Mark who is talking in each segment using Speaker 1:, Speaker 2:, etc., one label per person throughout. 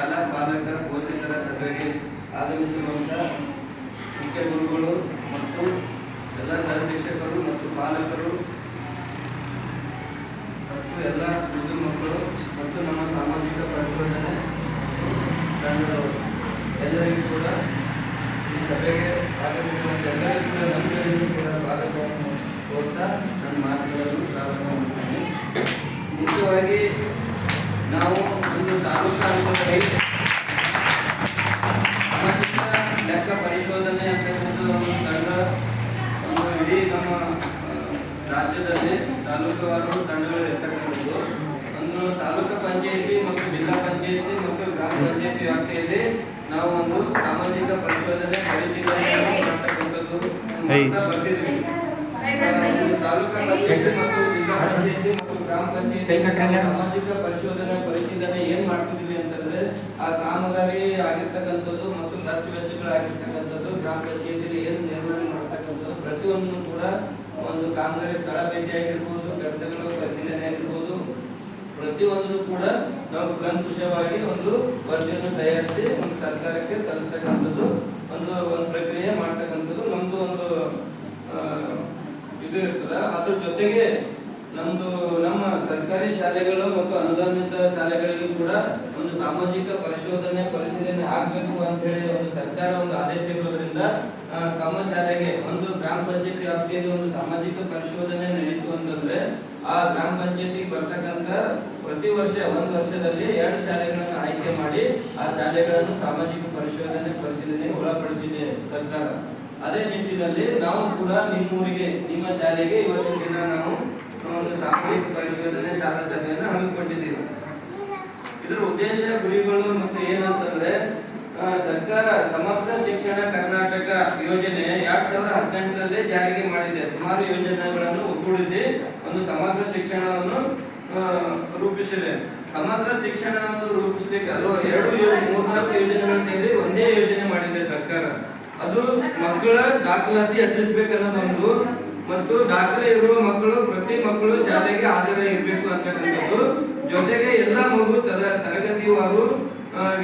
Speaker 1: ಶಾಲಾ ಪಾಲಕ ಪೋಷಕರ ಸಭೆಗೆ ಆಗಮಿಸಿರುವಂಥ ಮುಖ್ಯ ಗುರುಗಳು ಮತ್ತು ಎಲ್ಲ ಸಹ ಶಿಕ್ಷಕರು ಮತ್ತು ಪಾಲಕರು ಮತ್ತು ಎಲ್ಲ ಮೃದು ಮಕ್ಕಳು ಮತ್ತು ನಮ್ಮ ಸಾಮಾಜಿಕ ಪರಿಶೋಧನೆ ತಂಡದವರು ಎಲ್ಲರಿಗೂ ಕೂಡ ಈ ಸಭೆಗೆ ಆಗಮಿಸಿರುವಂಥ ಎಲ್ಲರಿಗೂ ಕೂಡ ನಮ್ಮೆಲ್ಲರಿಗೂ ಕೂಡ ಸ್ವಾಗತವನ್ನು ಕೋರ್ತಾ ನನ್ನ ಮಾತುಗಳನ್ನು ಪ್ರಾರಂಭ ಮಾಡ್ತೇನೆ ಮುಖ್ಯವಾಗಿ ನಾವು ಒಂದು ತಾಲೂಕು ಸಾಮಾಜಿಕ ಲೆಕ್ಕ ಪರಿಶೋಧನೆ ಅಂತಕ್ಕಂಥ ಒಂದು ತಂಡ ಒಂದು ಇಡೀ ನಮ್ಮ ರಾಜ್ಯದಲ್ಲಿ ತಾಲೂಕುವಾರು ತಂಡಗಳು ಇರ್ತಕ್ಕಂಥದ್ದು. ಒಂದು ತಾಲೂಕು ಪಂಚಾಯಿತಿ ಮತ್ತು ಜಿಲ್ಲಾ ಪಂಚಾಯಿತಿ ಮತ್ತು ಗ್ರಾಮ ಪಂಚಾಯಿತಿ ವ್ಯಾಪ್ತಿಯಲ್ಲಿ ನಾವು ಒಂದು ಸಾಮಾಜಿಕ ಪರಿಶೋಧನೆ ಪರಿಶೀಲನೆಯನ್ನು ಮಾಡ್ತಕ್ಕಂಥದ್ದು ಮಾಡ್ತಾ ಬರ್ತಿದ್ವಿ. ಆ, ತಾಲೂಕು ಪಂಚಾಯಿತಿ ಮತ್ತು ಜಿಲ್ಲಾ ಪಂಚಾಯಿತಿ ಮತ್ತು ಗ್ರಾಮ ಪಂಚಾಯಿತಿ ಸಾಮಾಜಿಕ ಪರಿಶೋಧನೆ, ಪರಿಶೀಲನೆ ಏನ್ ಮಾಡ್ತಿದ್ವಿ ಅಂತಂದ್ರೆ, ಆ ಕಾಮಗಾರಿ ಆಗಿರ್ತಕ್ಕಂಥದ್ದು ಮತ್ತು ಖರ್ಚು ವೆಚ್ಚಗಳಾಗಿರ್ತಕ್ಕಂಥದ್ದು ಗ್ರಾಮ ಪಂಚಾಯತಿಯಲ್ಲಿ ಏನು ನಿರ್ವಹಣೆ ಮಾಡ್ತಕ್ಕಂಥದ್ದು ಪ್ರತಿಯೊಂದು ಕೂಡ ಒಂದು ಕಾಮಗಾರಿ ಸ್ಥಳ ಭೇಟಿ ಆಗಿರ್ಬೋದು ಕಟ್ಟಡಗಳು ಪರಿಶೀಲನೆ ಆಗಿರ್ಬೋದು. ಪ್ರತಿಯೊಂದು ಕೂಡ ನಾವು ಕೂಲಂಕುಷವಾಗಿ ಒಂದು ವರದಿಯನ್ನು ತಯಾರಿಸಿ ಒಂದು ಸರ್ಕಾರಕ್ಕೆ ಸಲ್ಲಿಸ್ತಕ್ಕಂಥದ್ದು, ಒಂದು ಒಂದು ಪ್ರಕ್ರಿಯೆ ಮಾಡ್ತಕ್ಕಂಥದ್ದು ನಮ್ದು ಒಂದು ಇದು ಇರ್ತದ. ಅದ್ರ ಜೊತೆಗೆ ನಮ್ದು, ನಮ್ಮ ಸರ್ಕಾರಿ ಶಾಲೆಗಳು ಮತ್ತು ಅನುದಾನಿತ ಶಾಲೆಗಳಿಗೂ ಕೂಡ ಒಂದು ಸಾಮಾಜಿಕ ಪರಿಶೋಧನೆ ಪರಿಶೀಲನೆ ಆಗ್ಬೇಕು ಅಂತ ಹೇಳಿ ಒಂದು ಸರ್ಕಾರ ಒಂದು ಆದೇಶ ಇರೋದ್ರಿಂದ ತಮ್ಮ ಶಾಲೆಗೆ ಒಂದು ಗ್ರಾಮ ಪಂಚಾಯತಿ ವ್ಯಾಪ್ತಿಯಲ್ಲಿ ಒಂದು ಸಾಮಾಜಿಕ ಪರಿಶೋಧನೆ ನಡೀತು ಅಂತಂದ್ರೆ, ಆ ಗ್ರಾಮ ಪಂಚಾಯತಿ ಬರ್ತಕ್ಕಂತ ಪ್ರತಿ ವರ್ಷ ಒಂದು ವರ್ಷದಲ್ಲಿ ಎರಡು ಶಾಲೆಗಳನ್ನು ಆಯ್ಕೆ ಮಾಡಿ ಆ ಶಾಲೆಗಳನ್ನು ಸಾಮಾಜಿಕ ಪರಿಶೋಧನೆ ಪರಿಶೀಲನೆ ಒಳಪಡಿಸಿದೆ ಸರ್ಕಾರ. ಅದೇ ನಿಟ್ಟಿನಲ್ಲಿ ನಾವು ಕೂಡ ನಿಮ್ಮೂರಿಗೆ, ನಿಮ್ಮ ಶಾಲೆಗೆ ಇವತ್ತಿನ ದಿನ ನಾವು ಒಂದು ಸಾಮಾಜಿಕ ಪರಿಶೋಧನೆ ಶಾಲಾ ಸಭೆಯನ್ನು ಹಮ್ಮಿಕೊಂಡಿದ್ದೀವಿ. ಇದರ ಉದ್ದೇಶ ಗುರಿಗಳು ಮತ್ತು ಏನಂತಂದ್ರೆ ಸರ್ಕಾರ ಸಮಗ್ರ ಶಿಕ್ಷಣ ಕರ್ನಾಟಕ ಯೋಜನೆ ಎರಡ್ ಸಾವಿರದ ಹದಿನೆಂಟರಲ್ಲಿ ಜಾರಿಗೆ ಮಾಡಿದೆ. ಸುಮಾರು ಯೋಜನೆಗಳನ್ನು ಒಗ್ಗೂಡಿಸಿ ಒಂದು ಸಮಗ್ರ ಶಿಕ್ಷಣವನ್ನು ರೂಪಿಸಿದೆ. ಸಮಗ್ರ ಶಿಕ್ಷಣವನ್ನು ರೂಪಿಸಲಿಕ್ಕೆ ಅಲ್ವಾ ಎರಡು ಮೂರ್ನಾಲ್ಕು ಯೋಜನೆಗಳು ಸೇರಿ ಒಂದೇ ಯೋಜನೆ ಮಾಡಿದೆ ಸರ್ಕಾರ. ಅದು ಮಕ್ಕಳ ದಾಖಲಾತಿ ಹೆಚ್ಚಿಸಬೇಕನ್ನೋದೊಂದು ಮತ್ತು ದಾಖಲೆ ಇರುವ ಮಕ್ಕಳು, ಪ್ರತಿ ಮಕ್ಕಳು ಶಾಲೆಗೆ ಹಾಜರ ಇರಬೇಕು ಅಂತಕ್ಕಂಥದ್ದು. ಜೊತೆಗೆ ಎಲ್ಲ ಮಗು ತರ, ತರಗತಿವಾರು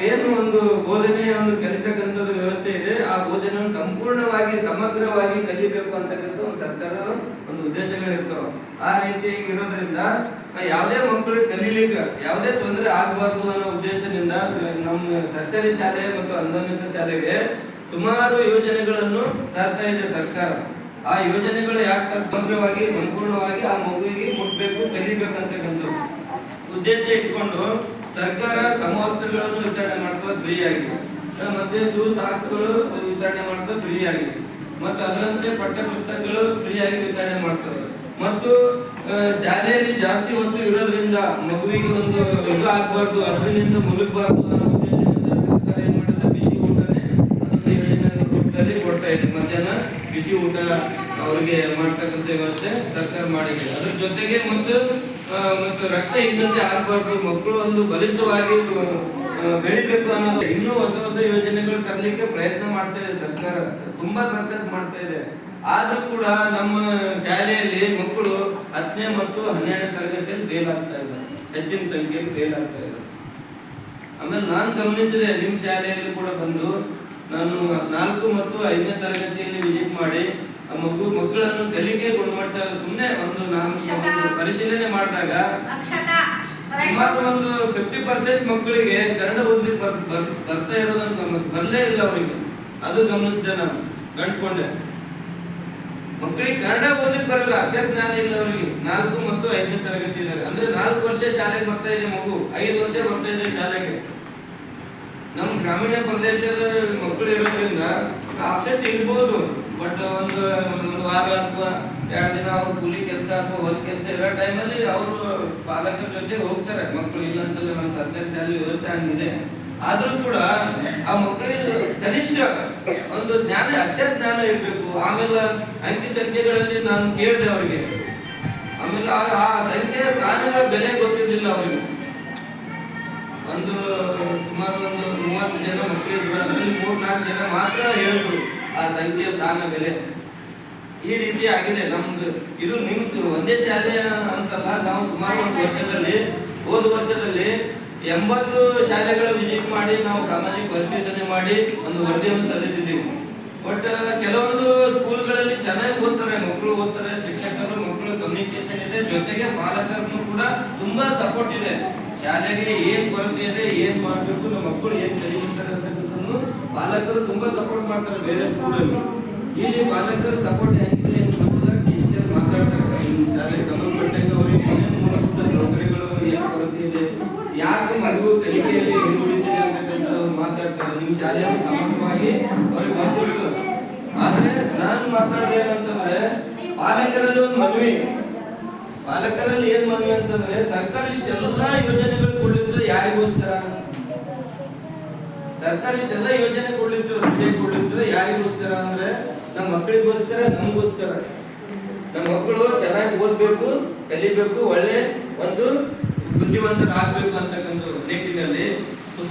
Speaker 1: ಏನು ಒಂದು ಬೋಧನೆಯನ್ನು ಕಲಿತಕ್ಕಂಥದ್ದು ವ್ಯವಸ್ಥೆ ಇದೆ. ಆ ಬೋಧನೆಯನ್ನು ಸಂಪೂರ್ಣವಾಗಿ, ಸಮಗ್ರವಾಗಿ ಕಲಿಬೇಕು ಅಂತಕ್ಕಂಥ ಒಂದು ಸರ್ಕಾರದ ಒಂದು ಉದ್ದೇಶಗಳಿರ್ತಾವ ಆ ರೀತಿಯಾಗಿ ಇರೋದ್ರಿಂದ ಯಾವುದೇ ಮಕ್ಕಳು ಕಲೀಲಿಕ್ಕೆ, ಯಾವುದೇ ತೊಂದರೆ ಆಗಬಾರ್ದು ಅನ್ನೋ ಉದ್ದೇಶದಿಂದ ನಮ್ಮ ಸರ್ಕಾರಿ ಶಾಲೆ ಮತ್ತು ಅನುದಾನಿತ ಶಾಲೆಗೆ ಸುಮಾರು ಯೋಜನೆಗಳನ್ನು ತರ್ತಾ ಇದೆ ಸರ್ಕಾರ. ಆ ಯೋಜನೆಗಳು ಯಾಕೆ ಭದ್ರವಾಗಿ, ಸಂಪೂರ್ಣವಾಗಿ ಆ ಮಗುವಿಗೆ ಮುಟ್ಬೇಕು ಅಂತಕ್ಕಂಥ ಉದ್ದೇಶ ಇಟ್ಕೊಂಡು ಸರ್ಕಾರ ಸಮವಸ್ತ್ರಗಳನ್ನು ವಿತರಣೆ ಮಾಡ್ತಾ ಫ್ರೀ ಮತ್ತೆ ಶೂ ಸಾಕ್ಸ್ಗಳು ವಿತರಣೆ ಮಾಡ್ತಾ ಫ್ರೀ ಮತ್ತು ಅದರಂತೆ ಪಠ್ಯ ಪುಸ್ತಕಗಳು ಫ್ರೀಯಾಗಿ ವಿತರಣೆ ಮಾಡ್ತಾರೆ ಮತ್ತು ಶಾಲೆಯಲ್ಲಿ ಜಾಸ್ತಿ ಹೊತ್ತು ಇರೋದ್ರಿಂದ ಮಗುವಿಗೆ ಒಂದು ಇದು ಆಗಬಾರ್ದು, ಅದರಿಂದ ಮುಳುಗಬಾರ್ದು ಅನ್ನೋ ಉದ್ದೇಶದಿಂದ ಸರ್ಕಾರ ಏನು ಮಾಡಿದೆ? ಕೊಡ್ತಾ ಇದೆ ಮಧ್ಯಾಹ್ನ ಬಿಸಿ ಊಟ ಅವರಿಗೆ ಮಾಡ್ತಕ್ಕಂಥ ವ್ಯವಸ್ಥೆ ಸರ್ಕಾರ ಮಾಡಿದೆ. ಅದ್ರ ಜೊತೆಗೆ ಮತ್ತು ಮತ್ತು ರಕ್ತ ಇಲ್ಲದೆ ಆಗಬಾರ್ದು, ಮಕ್ಕಳು ಒಂದು ಬಲಿಷ್ಠವಾಗಿ ಬೆಳಿಬೇಕು ಅನ್ನೋದು. ಇನ್ನೂ ಹೊಸ ಹೊಸ ಯೋಜನೆಗಳು ತರಲಿಕ್ಕೆ ಪ್ರಯತ್ನ ಮಾಡ್ತಾ ಇದೆ ಸರ್ಕಾರ. ತುಂಬಾ ಸರ್ಕಸ್ ಮಾಡ್ತಾ ಇದೆ. ಆದ್ರೂ ಕೂಡ ನಮ್ಮ ಶಾಲೆಯಲ್ಲಿ ಮಕ್ಕಳು ಹತ್ತನೇ ಮತ್ತು ಹನ್ನೆರಡನೇ ತರಗತಿಯಲ್ಲಿ ಫೇಲ್ ಆಗ್ತಾ ಇದ್ದಾರೆ ಹೆಚ್ಚಿನ ಸಂಖ್ಯೆಯಲ್ಲಿ ಫೇಲ್ ಆಗ್ತಾ ಇದ್ದಾರೆ ಆಮೇಲೆ ನಾನು ಗಮನಿಸಿದೆ ನಿಮ್ಮ ಶಾಲೆಯಲ್ಲಿ ಕೂಡ ಬಂದು ನಾನು ನಾಲ್ಕು ಮತ್ತು ಐದನೇ ತರಗತಿಯಲ್ಲಿ ವಿಸಿಟ್ ಮಾಡಿ ಮಗು ಮಕ್ಕಳನ್ನು ಕಲಿಕೆ ಗುಣಮಟ್ಟ ಸುಮ್ಮನೆ ಒಂದು ನಾನು ಪರಿಶೀಲನೆ ಮಾಡಿದಾಗ ಸುಮಾರು ಒಂದು ಫಿಫ್ಟಿ ಪರ್ಸೆಂಟ್ ಮಕ್ಕಳಿಗೆ ಕನ್ನಡ ಓದಿ ಬರ್- ಬರ್- ಬರ್ತಾ ಇರೋದನ್ನು ಬರಲೇ ಇಲ್ಲ ಅವರಿಗೆ. ಅದು ಗಮನಿಸಿದೆ ನಾನು ಕಂಡ್ಕೊಂಡೆ ಮಕ್ಕಳಿಗೆ ಕನ್ನಡ ಓದಿ ಬರಲ್ಲ ಅಕ್ಷರ ಜ್ಞಾನ ಇಲ್ಲ ಅವರಿಗೆ. ನಾಲ್ಕು ಮತ್ತು ಐದನೇ ತರಗತಿ ಇದ್ದಾರೆ ಅಂದ್ರೆ ನಾಲ್ಕು ವರ್ಷ ಶಾಲೆಗೆ ಬರ್ತಾ ಇದೆ ಮಗು ಐದು ವರ್ಷ ಬರ್ತಾ ಇದೆ ಶಾಲೆಗೆ. ನಮ್ಮ ಗ್ರಾಮೀಣ ಪ್ರದೇಶದ ಮಕ್ಕಳು ಇರೋದ್ರಿಂದ ಆಬ್ಸೆಂಟ್ ಇರ್ಬೋದು. ಬಟ್ ಒಂದು ಒಂದು ವಾರ ಅಥವಾ ಎರಡು ದಿನ ಅವ್ರ ಕೂಲಿ ಕೆಲಸ ಅಥವಾ ಹೊಲ ಕೆಲಸ ಇರೋ ಟೈಮಲ್ಲಿ ಅವರು ಪಾಲಕರ ಜೊತೆ ಹೋಗ್ತಾರೆ. ಮಕ್ಕಳು ಇಲ್ಲ ಅಂತಲ್ಲ ನಮ್ಮ ಸರ್ಕಾರಿ ಶಾಲೆ ವ್ಯವಸ್ಥೆ ಆಗಿದೆ ಆದರೂ ಕೂಡ ಆ ಮಕ್ಕಳಿಗೆ ಕನಿಷ್ಠ ಒಂದು ಜ್ಞಾನ, ಅಕ್ಷರ ಜ್ಞಾನ ಇರಬೇಕು. ಆಮೇಲೆ ಅಂಕಿ ಸಂಖ್ಯೆಗಳಲ್ಲಿ ನಾನು ಕೇಳಿದೆ ಅವರಿಗೆ. ಆಮೇಲೆ ಆ ಸಂಖ್ಯೆಯ ಸ್ಥಾನಗಳ ಬೆಲೆ ಗೊತ್ತಿದ್ದಿಲ್ಲ ಅವರಿಗೆ. ಒಂದು ಸುಮಾರು ಒಂದು ಮೂವತ್ತು ಜನ ಮಕ್ಕಳಿದ್ರು. ಅದರಲ್ಲಿ ಮೂರ್ ನಾಲ್ಕು ಜನ ಮಾತ್ರ ಹೇಳಿದ್ರು ಆ ಸಂಖ್ಯೆಯ ಸ್ಥಾನ ಬೆಲೆ ಈ ರೀತಿ ಆಗಿದೆ ನಮ್ದು. ಇದು ನಿಮ್ದು ಒಂದೇ ಶಾಲೆ ಅಂತಲ್ಲ, ನಾವು ಸುಮಾರು ಒಂದು ವರ್ಷದಲ್ಲಿ, ಹೋದ ವರ್ಷದಲ್ಲಿ ಎಂಬತ್ತು ಶಾಲೆಗಳ ವಿಜಿಟ್ ಮಾಡಿ, ನಾವು ಸಾಮಾಜಿಕ ಪರಿಶೀಲನೆ ಮಾಡಿ ಒಂದು ವರದಿಯನ್ನು ಸಲ್ಲಿಸಿದ್ದೀವಿ. ಬಟ್ ಕೆಲವೊಂದು ಸ್ಕೂಲ್ಗಳಲ್ಲಿ ಚೆನ್ನಾಗಿ ಓದ್ತಾರೆ, ಮಕ್ಕಳು ಓದ್ತಾರೆ, ಶಿಕ್ಷಕರು, ಮಕ್ಕಳು ಕಮ್ಯುನಿಕೇಶನ್ ಇದೆ, ಜೊತೆಗೆ ಪಾಲಕರನ್ನು ಕೂಡ ತುಂಬಾ ಸಪೋರ್ಟ್ ಇದೆ. ಶಾಲೆಗೆ ಏನ್ ಕೊರತೆ ಇದೆ, ಏನ್ ಮಾಡಬೇಕು, ನಮ್ಮ ಮಕ್ಕಳು ಏನ್ ಕಲಿಯುತ್ತಾರೆ ಅಂತಕ್ಕಂಥದ್ದು ಪಾಲಕರು ತುಂಬಾ ಸಪೋರ್ಟ್ ಮಾಡ್ತಾರೆ ಬೇರೆ ಸ್ಕೂಲಲ್ಲಿ ಈ ಪಾಲಕರು ಸಪೋರ್ಟ್ ಆಗಿದೆ ಟೀಚರ್ ಮಾತಾಡ್ತಾರೆ. ಶಾಲೆಗೆ ಸಂಬಂಧಪಟ್ಟಂಗೆ ಅವರಿಗೆ ಸೌಕರ್ಯಗಳು ಏನು ಕೊರತೆ ಇದೆ, ಯಾಕೆ ಮಗು ಕಲಿಕೆಯಲ್ಲಿ ಹಿಂದುಳಿದಿದೆ ಅಂತಕ್ಕಂಥ ಅವ್ರು ಮಾತಾಡ್ತಾರೆ. ನಿಮ್ಮ ಶಾಲೆಯಲ್ಲಿ ಸಮರ್ಥವಾಗಿ ಅವ್ರಿಗೆ ಗೊತ್ತಿರ್ತದೆ. ಆದ್ರೆ ನಾನು ಮಾತಾಡೋದು ಏನಂತಂದ್ರೆ, ಪಾಲಕರಲ್ಲಿ ಒಂದು ಮನವಿ. ಪಾಲಕರಲ್ಲಿ ಏನ್ ಮನವಿ ಅಂತಂದ್ರೆ, ಸರ್ಕಾರ ಇಷ್ಟೆಲ್ಲ ಯೋಜನೆ ಸರ್ಕಾರ ಇಷ್ಟೆಲ್ಲ ಯೋಜನೆ ಕೊಡ್ಲಿರ್ತದೆ ಕೊಡ್ಲಿರ್ತದೆ ಯಾರಿಗೋಸ್ಕರ ಅಂದ್ರೆ ನಮ್ಮ ಮಕ್ಕಳಿಗೋಸ್ಕರ ನಮಗೋಸ್ಕರ. ನಮ್ಮ ಮಕ್ಕಳು ಚೆನ್ನಾಗಿ ಓದ್ಬೇಕು, ಕಲಿಬೇಕು, ಒಳ್ಳೆ ಒಂದು ಬುದ್ಧಿವಂತರಾಗಬೇಕು ಅಂತಕ್ಕಂಥ ನಿಟ್ಟಿನಲ್ಲಿ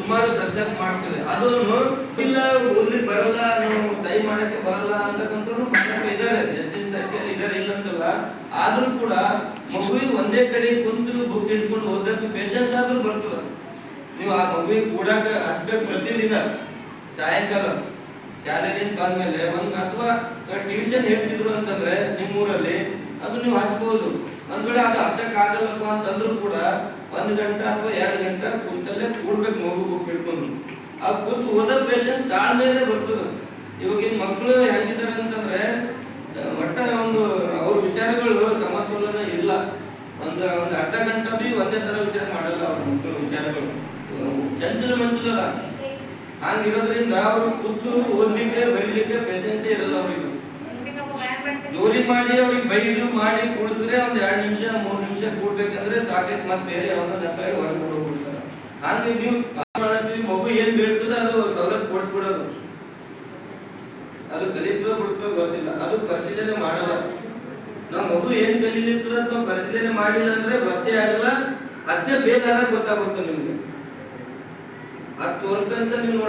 Speaker 1: ಸುಮಾರು ಸರ್ಕಾರ ಮಾಡ್ತದೆ. ಅದನ್ನು ಇಲ್ಲ ಓದ್ಲಿಕ್ಕೆ ಬರಲ್ಲ, ನಾವು ಸಹಿ ಮಾಡಕ್ಕೆ ಬರಲ್ಲ ಅಂತಕ್ಕಂಥ ಮಕ್ಕಳು ಇದ್ದಾರೆ. ಹೆಚ್ಚಿನ ಸಂಖ್ಯೆಯಲ್ಲಿ ಇದ್ದಾರೆ ಇಲ್ಲ ಅಂತಲ್ಲ ಆದ್ರೂ ಕೂಡ ಮಗುವಿಗೆ ಒಂದೇ ಕಡೆ ಕುಂತು ಬುಕ್ ಹಿಡ್ಕೊಂಡು ಓದಕ್ಕೆ ಪೇಷನ್ಸ್ ಆದ್ರೂ ಬರ್ತದ. ನೀವು ಆ ಮಗುವಿಗೆ ಕೂಡಾಕ ಹಚ್ಬೇಕು ಪ್ರತಿದಿನ ಸಾಯಂಕಾಲ ಶಾಲೆಯಿಂದ ಬಂದ್ಮೇಲೆ ಒಂದ್ ಅಥವಾ ಟ್ಯೂಷನ್ ಹೇಳ್ತಿದ್ರು ಅಂತಂದ್ರೆ ನಿಮ್ಮೂರಲ್ಲಿ ಅದು ನೀವು ಹಚ್ಬೋದು. ಒಂದ್ ಕಡೆ ಅದು ಹಚ್ಚಕ್ ಆಗಲ್ಲಪ್ಪ ಅಂತಂದ್ರು ಕೂಡ ಒಂದ್ ಗಂಟೆ ಅಥವಾ ಎರಡು ಗಂಟೆ ಕುಂತಲ್ಲೇ ಕೂಡ್ಬೇಕು ಮಗು ಬುಕ್ ಆ ಕೂತು ಓದೋ ಪೇಷನ್ಸ್ ತಾಳ್ಮೇಲೆ ಬರ್ತದ. ಇವಾಗಿನ ಮಕ್ಕಳು ಹೆಂಗಿದ್ದಾರೆ ಅಂತಂದ್ರೆ ಒಟ್ಟ ಒಂದು ಅವ್ರ ವಿಚಾರಗಳು ಸಮತೋಲನ ಇಲ್ಲ. ಒಂದು ಒಂದು ಅರ್ಧ ಗಂಟೆ ಒಂದೇ ತರ ವಿಚಾರ ಮಾಡಲ್ಲ ಅವ್ರ ಮಕ್ಕಳು ವಿಚಾರಗಳು. ಚಂಚಲ ಮಂಚಲ ಹಂಗಿರೋದ್ರಿಂದ ಅವ್ರು ಖುದ್ದು ಓದ್ಲಿಕ್ಕೆ, ಬರೀಲಿಕ್ಕೆ ಪೇಷನ್ಸೇ ಇರಲ್ಲ ಅವ್ರಿಗೆ. ಜೋರಿ ಮಾಡಿ, ಅವ್ರಿಗೆ ಬೈದು ಮಾಡಿ ಕೂಡಿಸಿದ್ರೆ ಒಂದ್ ಎರಡ್ ನಿಮಿಷ, ಮೂರ್ ನಿಮಿಷ ಕೂಡ್ಬೇಕಂದ್ರೆ ಸಾಕೈತ್ ಮತ್ತೆ ಬೇರೆ ಯಾವ್ದೋ ನೆಪಾಗಿ ಹೊರಗೆ ಹೋಗ್ಬಿಡ್ತಾರೆ. ಹಂಗೆ ನೀವು ಮಗು ಏನ್ ಬೀಳ್ತದ ಅದು ಸವಲತ್ತು ಕೊಡಿಸ್ಬಿಡೋದು. ಅದು ಕಲಿತದ ಬಿಡ್ತದ ಗೊತ್ತಿಲ್ಲ. ಅದು ಪರಿಶೀಲನೆ ಮಾಡಲ್ಲ. ನಾವು ಮಗು ಏನ್ ಕಲಿಲಿರ್ತದ ನಾವು ಪರಿಶೀಲನೆ ಮಾಡಿಲ್ಲ ಅಂದ್ರೆ ಗೊತ್ತೇ ಆಗಲ್ಲ. ಅದನ್ನೇ ಬೇಗ ಗೊತ್ತಾಗುತ್ತೆ ನಿಮ್ಗೆ. ಅದ್ ತೋರಿಸ್ದಂತ ನೀವು